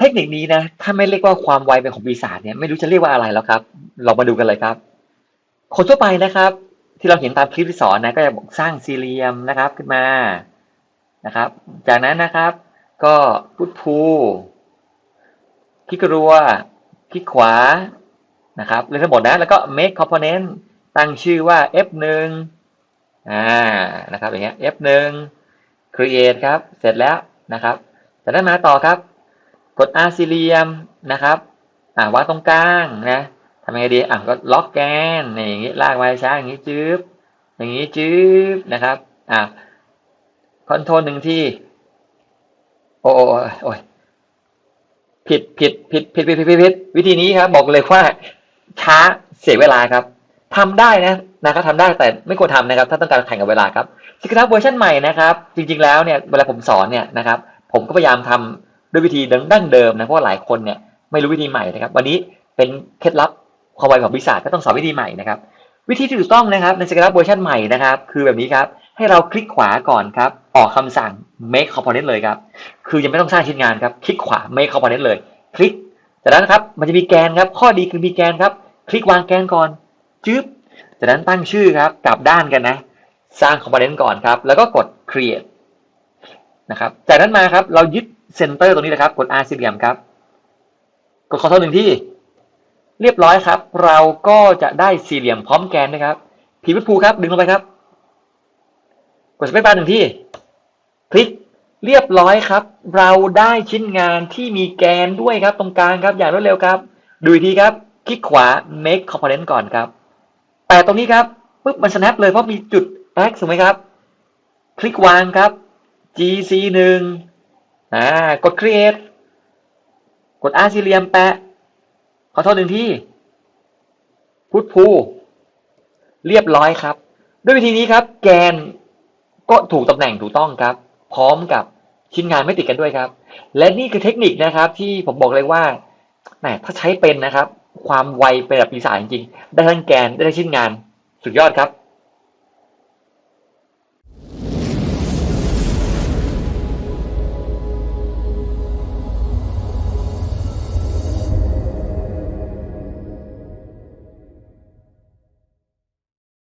เทคนิคนี้นะ ถ้าไม่เรียกว่าความไวเป็นของปีศาจเนี่ยไม่รู้จะเรียกว่าอะไรแล้วครับ เรามาดูกันเลยครับ คนทั่วไปนะครับ ที่เราเห็นตามคลิปที่สอนนะก็จะบอกสร้างสี่เหลี่ยมนะครับขึ้นมานะครับ จากนั้นนะครับ ก็พุทพูคลิกรัวคลิกขวานะครับเลือกทั้งหมดนะแล้วก็ make component ตั้งชื่อว่า f1 อ่านะครับอย่างเงี้ย f1 create ครับ เสร็จแล้วนะครับจากนั้นมาต่อครับ กดอาร์ซิเลียมนะครับอ่าวางตรงกลางนะทำยังไงดีอะก็ล็อกแกนอย่างงี้ลากไว้ช้าอย่างงี้จื๊บอย่างงี้จื๊บนะครับอ่าคอนโทรลหนึ่งที่โอ้โอ้ยผิดผิดผิดผิดผิดผิดผิดวิธีนี้ครับ บอกเลยว่าช้าเสียเวลาครับ ทำได้นะนะครับทำได้แต่ไม่ควรทำนะครับ ถ้าต้องการแข่งกับเวลาครับสิคทับเวอร์ชันใหม่นะครับ จริง ๆแล้วเนี่ยเวลาผมสอนเนี่ยนะครับ ผมก็พยายามทำ ด้วยวิธีดั้งเดิมนะเพราะว่าหลายคนเนี่ยไม่รู้วิธีใหม่นะครับ วันนี้เป็นเคล็ดลับความไวของวิสาก็ต้องสอนวิธีใหม่นะครับ วิธีที่ถูกต้องนะครับในสกิลเวอร์ชันใหม่นะครับ คือแบบนี้ครับให้เราคลิกขวาก่อนครับออกคำสั่ง make component เลยครับคือยังไม่ต้องสร้างชิ้นงานครับคลิกขวา make component เลย คลิกจากนั้นครับมันจะมีแกนครับข้อดีคือมีแกนครับ คลิกวางแกนก่อนจึ๊บจากนั้นตั้งชื่อครับกลับด้านกันนะ สร้าง component ก่อนครับ แล้วก็กด create นะครับจากนั้นมาครับเรายึด center ตรงนี้นะครับ กด R สี่เหลี่ยมครับ กด Ctrl หนึ่งที่ เรียบร้อยครับ เราก็จะได้สี่เหลี่ยมพร้อมแกนนะครับพีพิพูครับ ดึงลงไปครับ กดสเปซบาร์หนึ่งที่ คลิก เรียบร้อยครับ เราได้ชิ้นงานที่มีแกนด้วยครับ ตรงกลางครับ อย่างรวดเร็วครับ ดูอีกทีครับ คลิกขวา make component ก่อนครับ แต่ตรงนี้ครับปุ๊บมัน snap เลยเพราะมีจุด x ถูกไหมครับ คลิกวางครับ gc หนึ่ง อ่ากด create กด r สี่เหลี่ยมแปะ ขอโทษหนึ่งที่พุทพูเรียบร้อยครับ ด้วยวิธีนี้ครับ แกนก็ถูกตำแหน่งถูกต้องครับ พร้อมกับชิ้นงานไม่ติดกันด้วยครับ และนี่คือเทคนิคนะครับ ที่ผมบอกเลยว่าแหมถ้าใช้เป็นนะครับ ความไวเป็นแบบปีศาจจริงๆได้ทั้งแกนได้ทั้งชิ้นงานสุดยอดครับ